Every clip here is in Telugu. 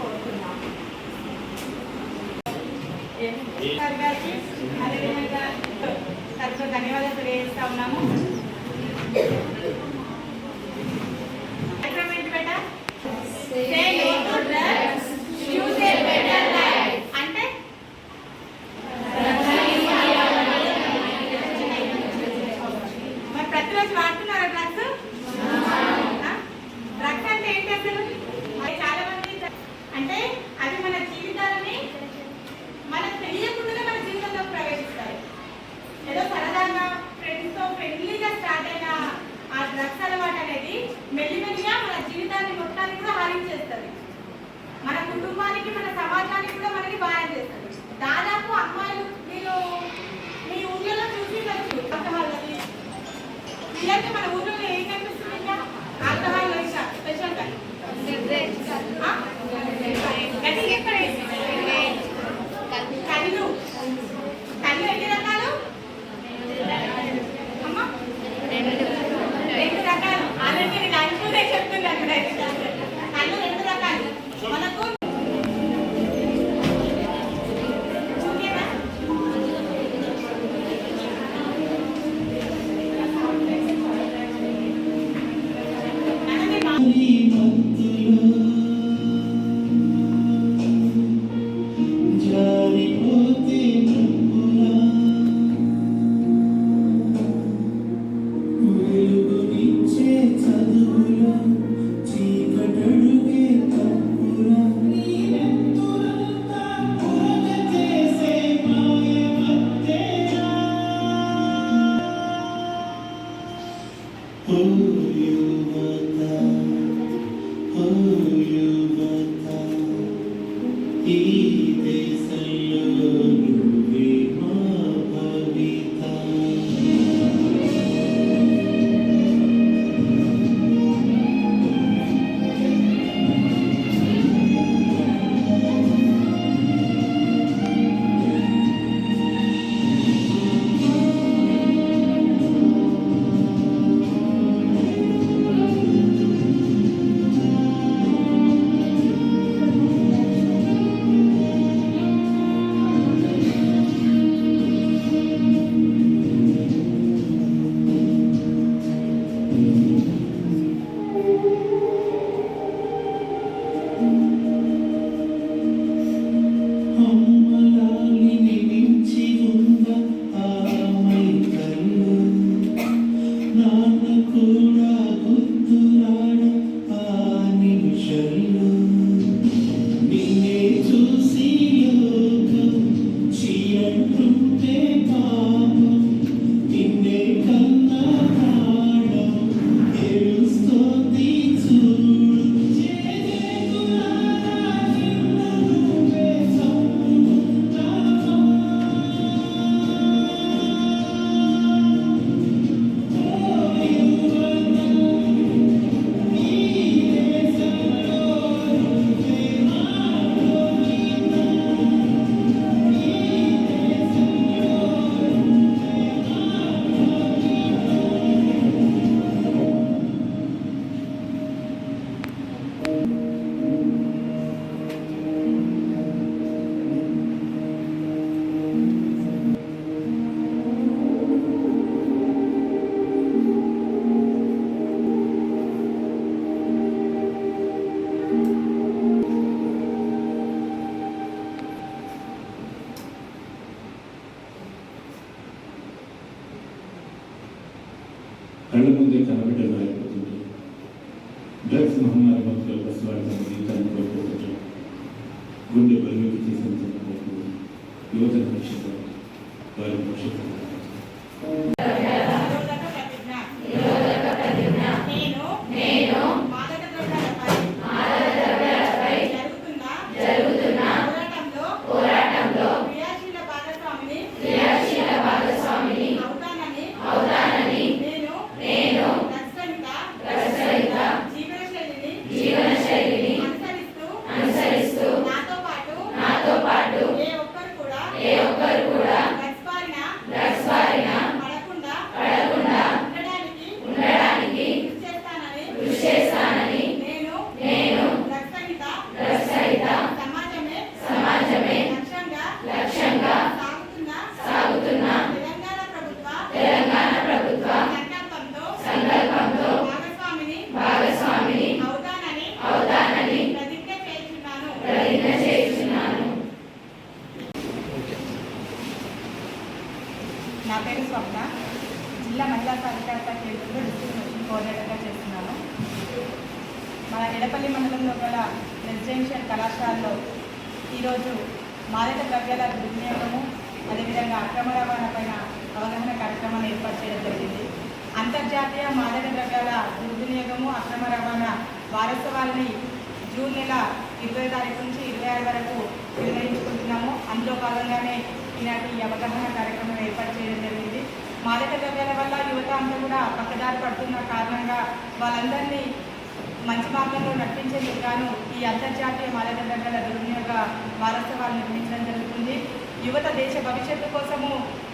కోరుతున్నాము సార్ గారికి అదేవిధంగా ధన్యవాదాలు తెలియజేస్తా ఉన్నాము. Oh. ఇరవై తారీఖు నుంచి ఇరవై ఆరు వరకు నిర్వహించుకుంటున్నాము. అందులో భాగంగానే ఈనాటి అవగాహన కార్యక్రమం ఏర్పాటు చేయడం జరిగింది. మాదక ద్రవ్యాల వల్ల యువత అంతా కూడా పక్కదారి పడుతున్న కారణంగా వాళ్ళందరినీ మంచి మార్గంలో నడిపించేందుకు గాను ఈ అంతర్జాతీయ మాదక ద్రవ్యాల దుర్వినియోగ వారోత్సవాలు నిర్మించడం జరుగుతుంది. యువత దేశ భవిష్యత్తు కోసము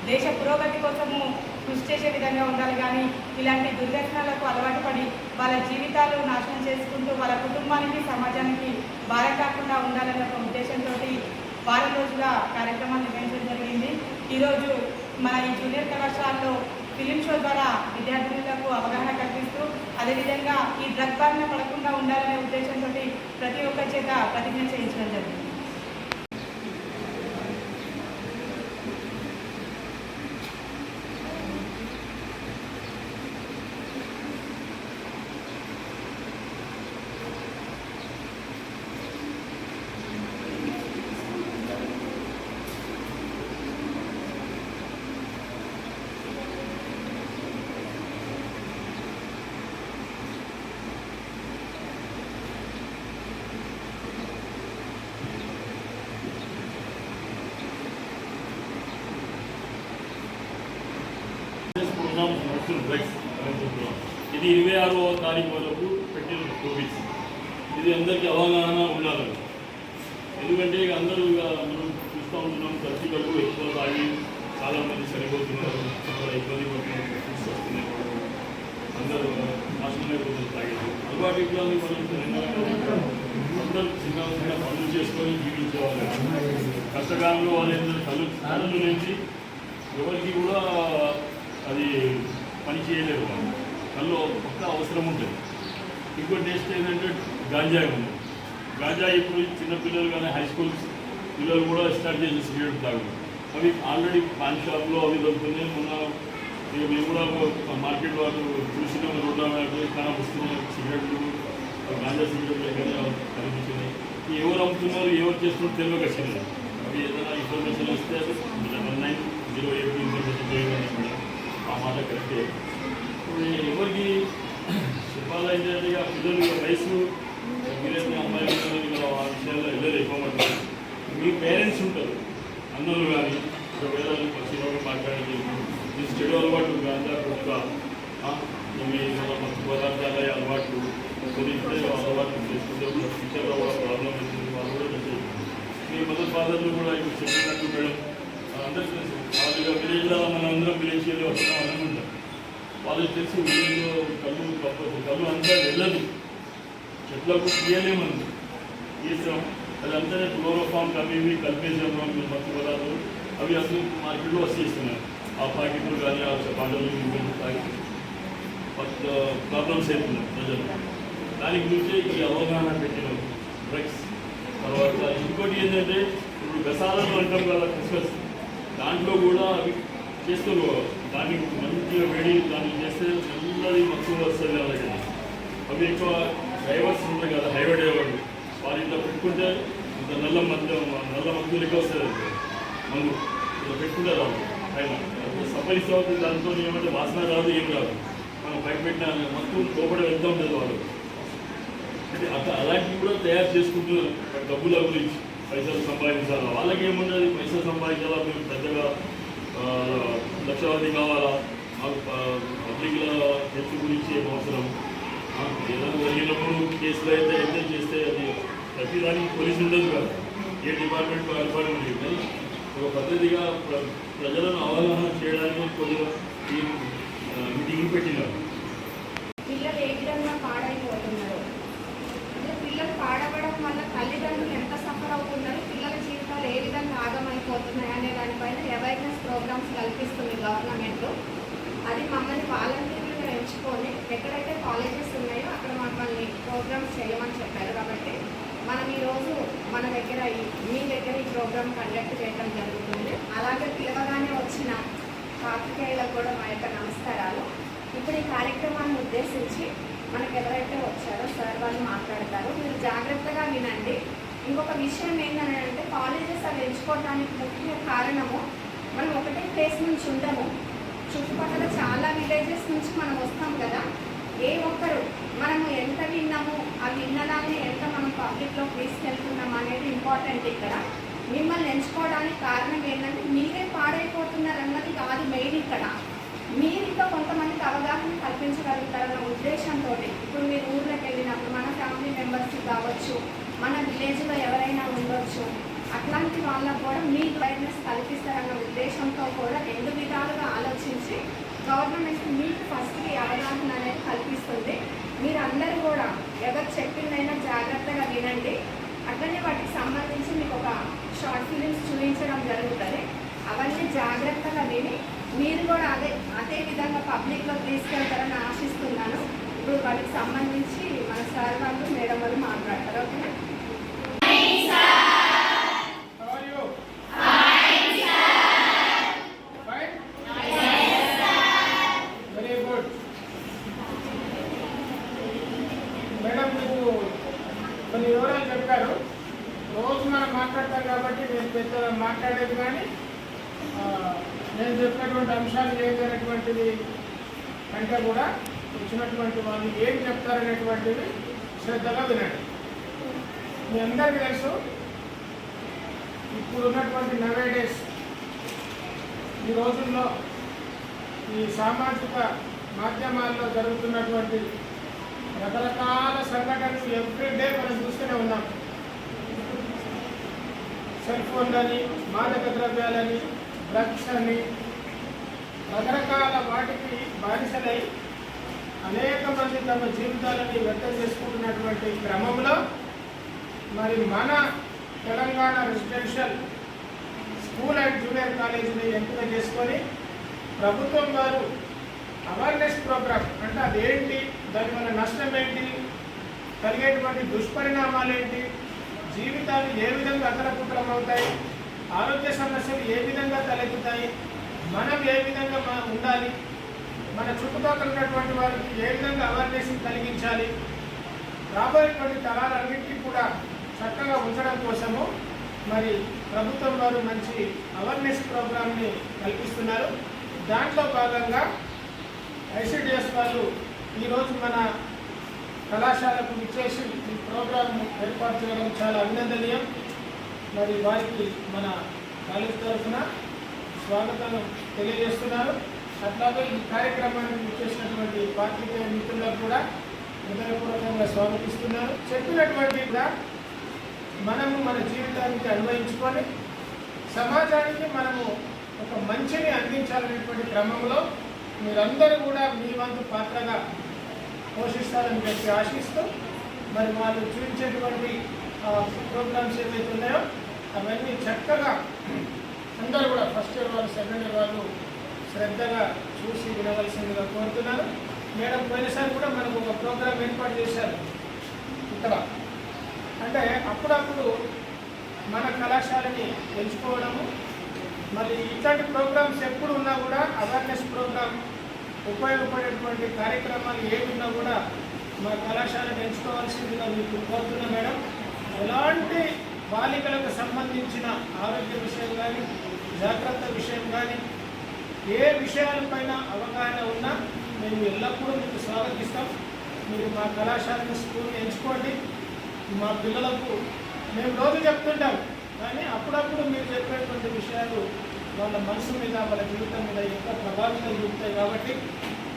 దేశ పురోగతి కోసము కృషి చేసే విధంగా ఉండాలి కానీ ఇలాంటి దుర్వ్యసనాలకు అలవాటు పడి వాళ్ళ జీవితాలు నాశనం చేసుకుంటూ వాళ్ళ కుటుంబానికి సమాజానికి భారం కాకుండా ఉండాలనే ఒక ఉద్దేశంతో వారం రోజుల కార్యక్రమాన్ని నిర్వహించడం జరిగింది. ఈరోజు మన ఈ జూనియర్ కళాశాలలో ఫిలిం షో ద్వారా విద్యార్థులకు అవగాహన కల్పిస్తూ అదేవిధంగా ఈ డ్రగ్ బారిన పడకుండా ఉండాలనే ఉద్దేశంతో ప్రతి ఒక్కరి చేత ప్రతిజ్ఞ చేయించడం జరిగింది. ప్రోగ్రామ్ నడుస్తుంది డ్రగ్స్ అనుకుంటున్నాం. ఇది ఇరవై ఆరో తారీఖు వరకు పెట్టిన టూ ఇది అందరికీ అవగాహన ఉండాలి. ఎందుకంటే అందరూ ఇక మనం చూస్తూ ఉంటున్నాం పత్రికలు ఎక్కువ తాగి చాలామంది చనిపోతున్నారు చాలా ఇబ్బంది పడుతున్నారు వస్తున్నాయి అందరూ నాశనమే పోతుంది తాగేది. అలవాటు ఇబ్బంది ఉంది మనం అందరూ చిన్న చిన్న పనులు చేసుకొని జీవించేవాళ్ళు. కష్టకాలంలో వాళ్ళు కళ్ళు కళ్ళు నుంచి ఎవరికి కూడా అది పని చేయలేరు వాళ్ళు. కళ్ళు ఒక్క అవసరం ఉంటుంది. ఇంకోటి నెక్స్ట్ ఏంటంటే గాంజా ఉంది. గాంజా ఇప్పుడు చిన్న పిల్లలు కానీ హై స్కూల్ పిల్లలు కూడా స్టార్ట్ చేసి సిగరెట్ తాగు అవి ఆల్రెడీ పాన్ షాప్లో అవి దొరుకుతున్నాయి. మొన్న ఇక మేము కూడా మార్కెట్ వాళ్ళు చూసిన. రోడ్ల మీద కనిపిస్తున్నాయి సిగరెట్లు గాంజా సిగరెట్లు ఎక్కడ కనిపించినాయి. ఎవరు అమ్ముతున్నారు ఎవరు చేస్తున్నారు తెలియక వచ్చింది. అవి ఏదైనా ఇన్ఫర్మేషన్ వస్తే అది one nine zero eight information పోయిందని ఆ మాట కరెక్టే ఇప్పుడు ఎవరికి చెప్పాలంటే ఇక పిల్లలు వయసు మీరైతే అమ్మాయిలు ఆ విషయాల్లో వెళ్ళరు ఎక్కువ మీ పేరెంట్స్ ఉంటారు అన్నలు కానీ ఒకవేళ వచ్చినప్పుడు మాట్లాడేది మీ చెడు అలవాటు గాంజా కుక్క మీ మత్తు పదార్థాల అలవాట్లు కొన్ని ఇప్పుడే అలవాటు చేసుకుంటే ఫ్యూచర్లో కూడా ప్రాబ్లం అవుతుంది వాళ్ళు కూడా మీ మదర్ ఫాదర్లు కూడా ఇప్పుడు చెప్పినట్టు మేడం అందరికీ తెలుసు వాళ్ళు విలేజ్లో మన అందరం విలేజ్ వెళ్ళి వస్తున్నాం అనుకుంటాం వాళ్ళకి తెలిసి విలేజ్లో కళ్ళు తప్పదు కళ్ళు అంతా వెళ్ళదు. చెట్లకు తీయలేమంది తీసాం. అది అంతా క్లోరోఫామ్ అవి ఇవి కలిపేసాం మత్తు పదార్థాలు అవి అసలు మార్కెట్లో వచ్చేస్తున్నాయి ఆ ప్యాకెట్లు కానీ ఆ పంటలు ప్యాకెట్లు ప్రాబ్లమ్స్ అవుతున్నాయి ప్రజలు. దానికి గురించి ఈ అవగాహన పెట్టిన డ్రగ్స్. తర్వాత ఇంకోటి ఏంటంటే ఇప్పుడు గసాలను అంటాం కదా క్రిస్మస్. దాంట్లో కూడా అవి చేస్తూ దానికి మంచిగా వేడి దాన్ని చేస్తే చల్లది మక్కువ వస్తుంది అలాగే అవి ఎక్కువ డ్రైవర్స్ ఉంటారు కదా హైవే డ్రైవర్లు. వాళ్ళు ఇట్లా పెట్టుకుంటే ఇంత నల్ల మధ్య నల్ల మధ్య లెక్క వస్తుంది అది మందు ఇట్లా పెట్టుకుంటారు వాళ్ళు పైన. సఫలిస్తూ అవుతుంది దాంతో ఏమంటే వాసన రాదు ఏం రాదు. మనం బయట పెట్టిన మొత్తం లోపల వెళ్తూ ఉంటుంది వాళ్ళు అంటే అట్లా అలాంటివి కూడా తయారు చేసుకుంటున్నారు డబ్బులు గురించి పైసలు సంపాదించాలా? వాళ్ళకి ఏముండదు పైసలు సంపాదించాలా? మేము పెద్దగా లక్షలాది లక్షవాది కావాలా? మాకు పబ్లిక్ల హెల్త్ గురించి ఏం అవసరం ఏదైనా జరిగినప్పుడు కేసులు అయితే అయితే చేస్తే అది ప్రతిదానికి పోలీస్ ఉండదు కదా. ఏ డిపార్ట్మెంట్ డిపార్ట్మెంట్ లేదు ఒక పద్ధతిగా ప్ర- ప్రజలను అవగాహన చేయడానికి కొద్దిగా ఈ మీటింగ్ పెట్టినారు పిల్లలు ఏ విధంగా పాడైపోతున్నారు అంటే పిల్లలు పాడవడం వల్ల తల్లిదండ్రులు ఎంత సఫర్ అవుతున్నారు పిల్లల జీవితాలు ఏ విధంగా ఆగమైపోతున్నాయి అనే దానిపైన అవేర్నెస్ ప్రోగ్రామ్స్ కల్పిస్తుంది గవర్నమెంట్. అది మమ్మల్ని వాలంటీర్లుగా ఎంచుకొని ఎక్కడైతే కాలేజెస్ ఉన్నాయో అక్కడ మమ్మల్ని ప్రోగ్రామ్స్ చేయమని చెప్పారు కాబట్టి మనం ఈరోజు మన దగ్గర ఈ- మీ దగ్గర ఈ ప్రోగ్రామ్ కండక్ట్ చేయడం జరుగుతుంది. అలాగే పిలవగానే వచ్చిన పాత్రికేయులకు కూడా మా యొక్క నమస్కారాలు. ఇప్పుడు ఈ కార్యక్రమాన్ని ఉద్దేశించి మనకు ఎవరైతే వచ్చారో సార్ వాళ్ళు మాట్లాడతారు. మీరు జాగ్రత్తగా వినండి. ఇంకొక విషయం ఏంటంటే అంటే కాలేజెస్ అవి ఎంచుకోవడానికి ముఖ్య కారణము మనం ఒకటే ప్లేస్ నుంచి ఉండము చుట్టుపక్కల చాలా విలేజెస్ నుంచి మనం వస్తాం కదా. ఏ ఒక్కరు మనము ఎంత విన్నాము ఆ విన్నదాన్ని ఎంత మనం పబ్లిక్లో తీసుకెళ్తున్నాం అనేది ఇంపార్టెంట్ ఇక్కడ. మిమ్మల్ని ఎంచుకోవడానికి కారణం ఏంటంటే మీరే పాడైపోతున్నారు అన్నది కాదు మెయిన్ ఇక్కడ. మీరు ఇంకా కొంతమందికి అవగాహన కల్పించగలుగుతారన్న ఉద్దేశంతో ఇప్పుడు మీరు ఊర్లోకి వెళ్ళినప్పుడు మన ఫ్యామిలీ మెంబర్స్ కావచ్చు మన విలేజ్లో ఎవరైనా ఉండొచ్చు అట్లాంటి వాళ్ళకు కూడా మీ అవేర్నెస్ కల్పిస్తారన్న ఉద్దేశంతో కూడా రెండు విధాలుగా ఆలోచించి గవర్నమెంట్ మీకు ఫస్ట్కి అవగాహన అనేది కల్పిస్తుంది. మీరందరూ కూడా ఎవరు చెప్పిందైనా జాగ్రత్తగా వినండి. అట్లనే వాటికి సంబంధించి మీకు ఒక షార్ట్ ఫిలిమ్స్ చూపించడం జరుగుతుంది. అవన్నీ జాగ్రత్తగా విని మీరు కూడా అదే అదే విధంగా పబ్లిక్లో తీసుకెళ్తారని ఆశిస్తున్నాను. ఇప్పుడు వాటికి సంబంధించి మన సార్ వాళ్ళు మేడం వాళ్ళు మాట్లాడతారు okay How are you? Fine, Fine? Very good. Madam మీకు కొన్ని వివరాలు చెప్పారు రోజు మనం మాట్లాడతాం కాబట్టి నేను పెద్ద మాట్లాడేది కానీ ఆ, నేను అంశాలు ఏదైనటువంటిది కంటే కూడా వచ్చినటువంటి వాళ్ళు ఏం చెప్తారనేటువంటిది శ్రద్ధగా వినండి. మీ అందరికీ తెలుసు ఇప్పుడు ఉన్నటువంటి నవే డేస్ ఈ రోజుల్లో ఈ సామాజిక మాధ్యమాల్లో జరుగుతున్నటువంటి రకరకాల సంఘటనలు ఎవ్రీడే మనం చూస్తూనే ఉన్నాం. సెల్ ఫోన్లని మాదక ద్రవ్యాలని డ్రగ్స్ అని రకరకాల వాటికి బానిసలై అనేక మంది తమ జీవితాలని వ్యక్తం చేసుకుంటున్నటువంటి క్రమంలో మరి మన Telangana residential school and junior కాలేజీని ఎంపిక చేసుకొని ప్రభుత్వం వారు అవేర్నెస్ ప్రోగ్రామ్ అంటే అదేంటి? దానివల్ల నష్టం ఏంటి? కలిగేటువంటి దుష్పరిణామాలు ఏంటి? జీవితాలు ఏ విధంగా అతలకుతలం అవుతాయి ఆరోగ్య సమస్యలు ఏ విధంగా తలెత్తుతాయి? మనం ఏ విధంగా మనం ఉండాలి? మన చుట్టుపక్కల ఉన్నటువంటి వారికి ఏ విధంగా అవేర్నెస్ కలిగించాలి? రాబోయేటువంటి తరాలన్నింటినీ కూడా చక్కగా ఉంచడం కోసము మరి ప్రభుత్వం వారు మంచి అవేర్నెస్ ప్రోగ్రామ్ని కల్పిస్తున్నారు. దాంట్లో భాగంగా ఐసిడిఎస్ వాళ్ళు ఈరోజు మన కళాశాలకు విచ్చేసి ఈ ప్రోగ్రామ్ ఏర్పాటు చేయడం చాలా అభినందనీయం. మరి వారికి మన కాలేజ్ తరఫున స్వాగతం తెలియజేస్తున్నారు. అట్లాగే ఈ కార్యక్రమానికి చేసినటువంటి పార్టీ మిత్రులకు కూడా హృదయపూర్వకంగా స్వాగతిస్తున్నారు. చెప్పినటువంటి కూడా మనము మన జీవితానికి అన్వయించుకొని సమాజానికి మనము ఒక మంచిని అందించాలనేటువంటి క్రమంలో మీరందరూ కూడా మీ వంతు పాత్రగా పోషిస్తారని చెప్పి ఆశిస్తూ మరి వాళ్ళు చూపించేటువంటి ప్రోగ్రామ్స్ ఏవైతే ఉన్నాయో అవన్నీ చక్కగా అందరూ కూడా ఫస్ట్ ఇయర్ వాళ్ళు సెకండ్ ఇయర్ వాళ్ళు శ్రద్ధగా చూసి వినవలసిందిగా కోరుతున్నారు మేడం పోయినసారి కూడా మనకు ఒక ప్రోగ్రామ్ ఏర్పాటు చేశారు. ఇక్కడ. అంటే అప్పుడప్పుడు మన కళాశాలని ఎంచుకోవడము మరి ఇట్లాంటి ప్రోగ్రామ్స్ ఎప్పుడు ఉన్నా కూడా అవేర్నెస్ ప్రోగ్రామ్ ఉపయోగపడేటువంటి కార్యక్రమాలు ఏమి ఉన్నా కూడా మా కళాశాలను ఎంచుకోవాల్సిందిగా మీకు కోరుతున్నా మేడం. ఎలాంటి బాలికలకు సంబంధించిన ఆరోగ్య విషయం కానీ జాగ్రత్త విషయం కానీ ఏ విషయాలపైన అవగాహన ఉన్నా మేము ఎల్లప్పుడూ మీకు స్వాగతిస్తాం. మీరు మా కళాశాలను స్కూల్ని ఎంచుకోండి. మా పిల్లలకు మేము రోజు చెప్తుంటాం. కానీ అప్పుడప్పుడు మీరు చెప్పేటువంటి విషయాలు వాళ్ళ మనసు మీద వాళ్ళ జీవితం మీద ఎక్కువ ప్రభావితం చూపుతాయి కాబట్టి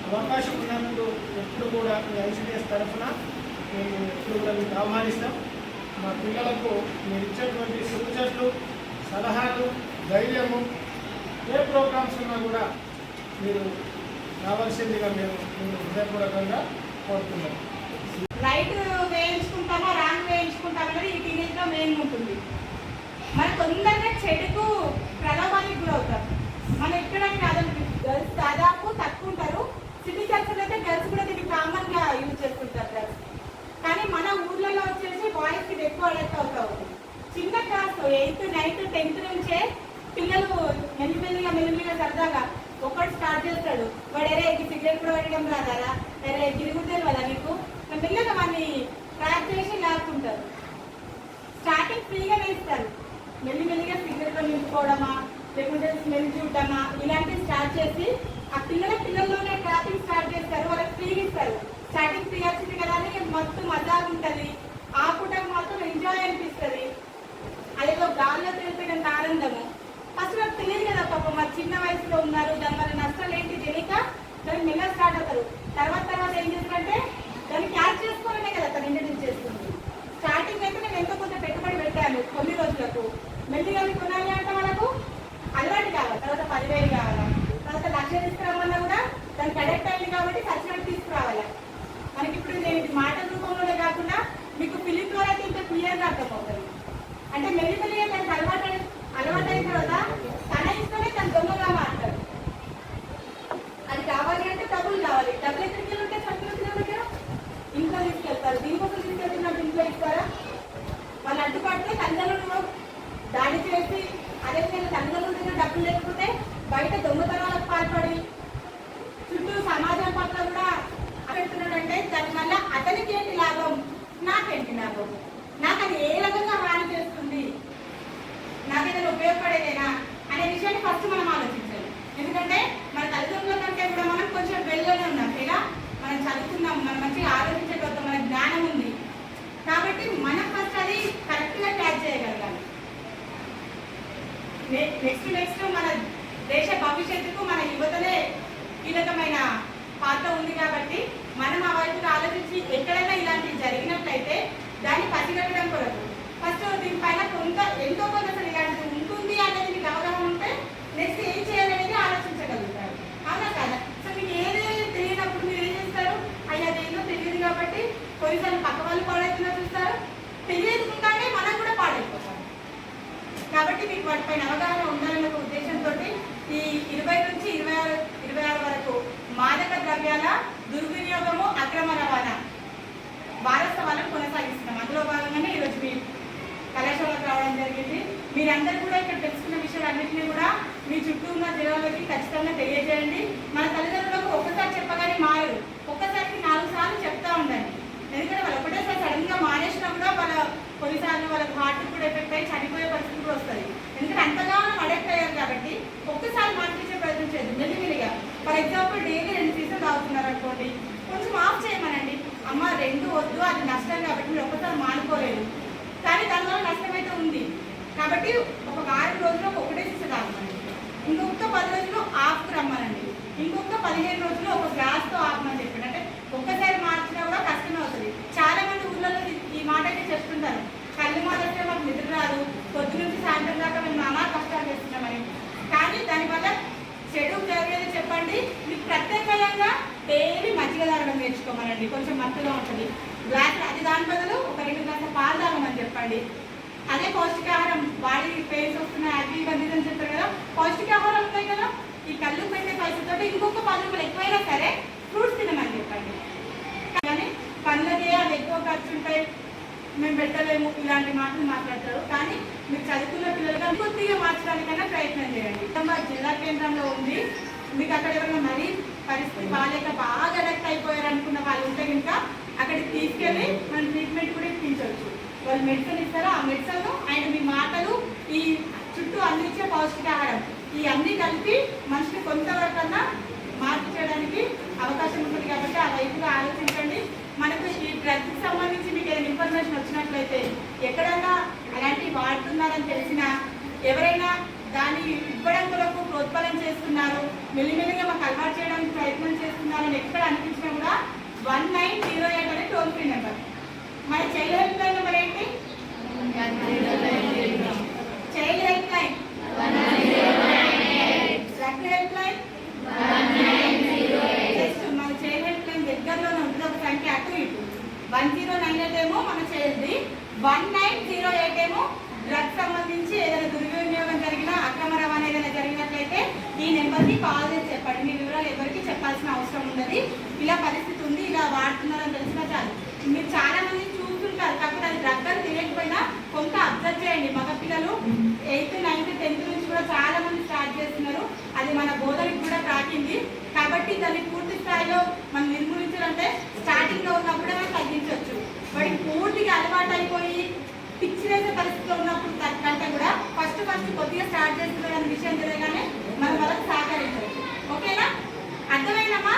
అవకాశం ఉన్నప్పుడు ఎప్పుడు కూడా మీ ఐసీడీఎస్ తరఫున మేము ఎప్పుడు కూడా మీకు ఆహ్వానిస్తాం. మా పిల్లలకు మీరు ఇచ్చేటువంటి సూచనలు సలహాలు ధైర్యము ఏ ప్రోగ్రామ్స్ ఉన్నా కూడా మీరు రావాల్సిందిగా మేము మేము హృదయపూర్వకంగా కోరుతున్నాం రైట్ వేయించుకుంటామా రాంగ్ వేయించుకుంటామా అనేది ఈ టీనేజ్లో మెయిన్ ఉంటుంది. మన తొందరగా చెడుకు ప్రలోభానికి గురవుతారు మనం ఇక్కడ కాదండి గర్ల్స్ దాదాపు తక్కువ ఉంటారు. సిటీ కల్చర్ అయితే గర్ల్స్ కూడా దీన్ని కామన్గా యూజ్ చేసుకుంటారు గర్ల్స్ కానీ మన ఊర్లలో వచ్చేసి బాయ్స్కి ఎక్కువ అలర్ట్ అవుతా చిన్న క్లాస్ ఎయిత్ నైన్త్ టెన్త్ నుంచే పిల్లలు మెల్లిమెల్లిగా మెల్లిమెల్లిగా సరదాగా ఒక్కడు స్టార్ట్ చేస్తాడు. వాడు ఎరే ఇది సిగరెట్ కూడా పెట్టడం రాదారా ఎరే తిరుగుతుంది తెలియదా నీకు? మెల్లగా వాడిని ట్రాక్ చేసి లాక్కుంటారు. స్టార్టింగ్ ఫ్రీగానే ఇస్తారు మెల్లిమెల్లిగా సిగరెట్లో నింపుకోవడమా లేకుంటే స్మెల్ చూడటమా ఇలాంటివి స్టార్ట్ చేసి ఆ పిల్లల పిల్లల్లోనే ట్రాపింగ్ స్టార్ట్ చేస్తారు. వాళ్ళకి ఫ్రీగా ఇస్తారు. స్టార్టింగ్ ఫ్రీ వచ్చింది కదా అని మొత్తం మజాగా ఉంటుంది. ఆ పూటకు మాత్రం ఎంజాయ్ అనిపిస్తుంది. అదేదో గాల్లో తిరుగుతున్నంత ఆనందము. ఫస్ట్ నాకు తెలియదు కదా పాపం మరి చిన్న వయసులో ఉన్నారు దాని వల్ల నష్టాలు ఏంటి తెలియక దాన్ని మెల్లగా స్టార్ట్ అవుతారు. తర్వాత తర్వాత ఏం చేస్తారంటే దాన్ని క్యాచ్ చేసుకోవాలనే కదా తను ఇంట్రడ్యూస్ చేస్తుంది. స్టార్టింగ్ అయితే నేను ఎంతో కొంత పెట్టుబడి పెట్టాను కొన్ని రోజులకు. మెల్లిగా కొనాలి అంటే వాళ్ళకు? అలవాటు కావాలి తర్వాత పదివేలు కావాలా? తర్వాత లక్ష తీసుకురామన్నా కూడా దానికి అడెక్ట్ అయింది కాబట్టి సచ్చినట్టు తీసుకురావాలి. మనకి ఇప్పుడు నేను ఇది మాటల రూపంలోనే కాకుండా మీకు ఫిలిం ద్వారా తింటే క్లియర్గా అర్థమవుతుంది. అంటే మెల్లి మెల్లిగా తనకు అలవాటు అలవాటు అయిన తర్వాత తన ఇష్టమే తన దొంగగా మారుతాడు. అది కావాలి అంటే డబ్బులు కావాలి. డబ్బులు ఎక్కడికి ఉంటే చదువుతున్న దగ్గర ఇంట్లో తీసుకెళ్తారు. దీనికోసం తీసుకెళ్తున్నట్టు ఇంట్లో ఇస్తారా? వాళ్ళు అడ్డుపడితే తల్లిదండ్రులు దాడి చేసి అదే తల్లిదండ్రుల దగ్గర డబ్బులు లేకపోతే బయట దొంగతనాలకు పాల్పడి చుట్టూ సమాజం పట్ల కూడా పెడుతున్నాడంటే దానివల్ల అతనికి ఏంటి లాభం? నాకేంటి లాభం? నాకేదైనా పక్క వాళ్ళు పాడైతున్నా చూస్తారు? తెలియకుండానే మనం కూడా పాడైపోతాం. కాబట్టి మీకు వాటిపైన అవగాహన ఉండాలనే ఒక ఉద్దేశంతో ఈ ఇరవై నుంచి ఇరవై ఆరు ఇరవై ఆరు వరకు మాదక ద్రవ్యాల దుర్వినియోగము అక్రమ రవాణా వారసవాలను కొనసాగిస్తున్నాం. అందులో భాగంగానే ఈరోజు మీ కళాశాలకు రావడం జరిగింది. మీరందరూ కూడా ఇక్కడ తెలుసుకున్న విషయాలన్నింటినీ కూడా మీ చుట్టూ ఉన్న జనాలకి ఖచ్చితంగా తెలియజేయండి. మన తల్లిదండ్రులకు ఒక్కసారి చెప్పగానే మారరు. ఒక్కసారికి నాలుగు సార్లు చెప్తా ఉండండి. ఎందుకంటే వాళ్ళు ఒకటేసారి సడన్గా మానేసినా కూడా వాళ్ళ కొన్నిసార్లు వాళ్ళకి హార్ట్ కూడా ఎఫెక్ట్ అయ్యి చనిపోయే పరిస్థితి కూడా వస్తుంది. ఎందుకంటే అంతగానో అడెక్ట్ అయ్యారు కాబట్టి ఒక్కసారి మార్పించే ప్రయత్నం చేయదు మెల్లిమెల్లిగా. ఫర్ ఎగ్జాంపుల్ డైలీ రెండు సీజన్ తాగుతున్నారు అనుకోండి కొంచెం ఆఫ్ చేయమనండి. అమ్మ రెండు వద్దు అది నష్టం కాబట్టి మీరు ఒక్కసారి మానుకోలేదు. కానీ దానివల్ల నష్టం అయితే ఉంది. కాబట్టి ఒక వారం రోజులు ఒకటే సీసా తాగమనండి. ఇంకొక పది రోజులు ఆఫ్కు రమ్మనండి. ఇంకొక పదిహేను రోజులు ఒక గ్లాస్తో ఆపమని చెప్పండి. అంటే ఒక్కసారి కూడా కష్టమే అవుతుంది. చాలా మంది ఊళ్ళలో ఈ- మాట అయితే చెప్తుంటారు. కళ్ళు మారితే మాకు నిద్ర రాదు. పొద్దు నుంచి సాయంత్రం దాకా మేము నానా కష్టాలు చేస్తున్నామని కానీ దానివల్ల చెడు జరిగేది చెప్పండి? మీకు ప్రత్యేకంగా డైలీ మజ్జిగ తాగడం నేర్చుకోమనండి. కొంచెం మత్తుగా ఉంటుంది. గ్లాస్ అది దాని బదులు ఒక రెండు గ్లాసుల పాలు తాగమని చెప్పండి. అదే పౌష్టికాహారం. బాడీ పెయిన్స్ వస్తున్నాయి. అవి ఇవన్నీ అని చెప్తారు కదా. పౌష్టికాహారం ఉన్నాయి కదా. ఈ కళ్ళు పెట్టే పైసలతో ఇంకొక పది రూపాయలు ఎక్కువైనా సరే ఫ్రూట్స్ తినమని చెప్పండి కానీ పనులకి అవి ఎక్కువ ఖర్చు ఉంటాయి మేము పెట్టలేము ఇలాంటి మాటలు మాట్లాడతారు. కానీ మీరు చదువుకున్న పిల్లలుగా కొద్దిగా మార్చడానికైనా ప్రయత్నం చేయండి. మా జిల్లా కేంద్రంలో ఉంది. మీకు అక్కడ ఎవరైనా మరీ పరిస్థితి బాగాలేక బాగా అడక్ట్ అయిపోయారు అనుకున్న వాళ్ళు ఉంటే కనుక అక్కడికి తీసుకెళ్ళి మన ట్రీట్మెంట్ కూడా ఇప్పించవచ్చు. వాళ్ళు మెడిసిన్ ఇస్తారు ఆ మెడిసిన్ అండ్ మీ మాటలు ఈ చుట్టూ అందించే పౌష్టికాహారం ఈ అన్ని కలిపి మనిషిని కొంతవరకన్నా మార్పు చేయడానికి అవకాశం ఉంటుంది కాబట్టి ఆ వైపుగా ఆలోచించండి మనకు ఈ డ్రగ్కి సంబంధించి మీకు ఏదైనా ఇన్ఫర్మేషన్ వచ్చినట్లయితే ఎక్కడైనా అలాంటివి వాడుతున్నారని తెలిసినా ఎవరైనా దాన్ని ఇవ్వడం కొరకు ప్రోత్సాహం చేస్తున్నారు మెల్లిమెల్లిగా మాకు అలవాటు చేయడానికి ప్రయత్నం చేస్తున్నారని ఎక్కడ అనిపించినా కూడా వన్ నైన్ జీరో ఎయిట్ అనే టోల్ ఫ్రీ నెంబర్. మన చైల్డ్ హెల్ప్ లైన్ నెంబర్ ఏంటి? Child help line. Drug help line just మన చైల్డ్ హెల్ప్ లైన్ దగ్గరలోనే ఉంటుంది ఒక సంఖ్య అటు ఇటు వన్ జీరో నైన్ ఎయిట్ ఏమో మన చైల్డ్ది వన్ నైన్ జీరో ఎయిట్ ఏమో డ్రగ్ సంబంధించి ఏదైనా దుర్వినియోగం జరిగినా అక్రమ రవాణా ఏదైనా జరిగినట్లయితే ఈ నెంబర్కి కాల్ చేసి చెప్పండి. మీ వివరాలు ఎవరికి చెప్పాల్సిన అవసరం ఉండదు. ఇలా పరిస్థితి ఉంది. ఇలా వాడుతున్నారని తెలిసినా చాలు. మీరు చాలా మంది చూస్తుంటారు. కాకపోతే అది డ్రగ్ అని తెలియకపోయినా కొంత అబ్జర్వ్ చేయండి. మగపిల్లలు ఎయిత్ నైన్త్ టెన్త్ నుంచి కూడా చాలా మంది స్టార్ట్ చేస్తున్నారు. అది మన బోధనకి కూడా తాకింది. కాబట్టి దాన్ని పూర్తి స్థాయిలో మనం నిర్మూలించాలంటే అలవాటు అయిపోయి పిచ్చి వేసే పరిస్థితిలో ఉన్నప్పుడు కంటే కూడా ఫస్ట్ ఫస్ట్ కొద్దిగా స్టార్ట్ చేస్తున్నారు అనే విషయం తెలియగానే మనం వాళ్ళకి సహకరించవచ్చు ఓకేనా? అర్థమైనమ్మా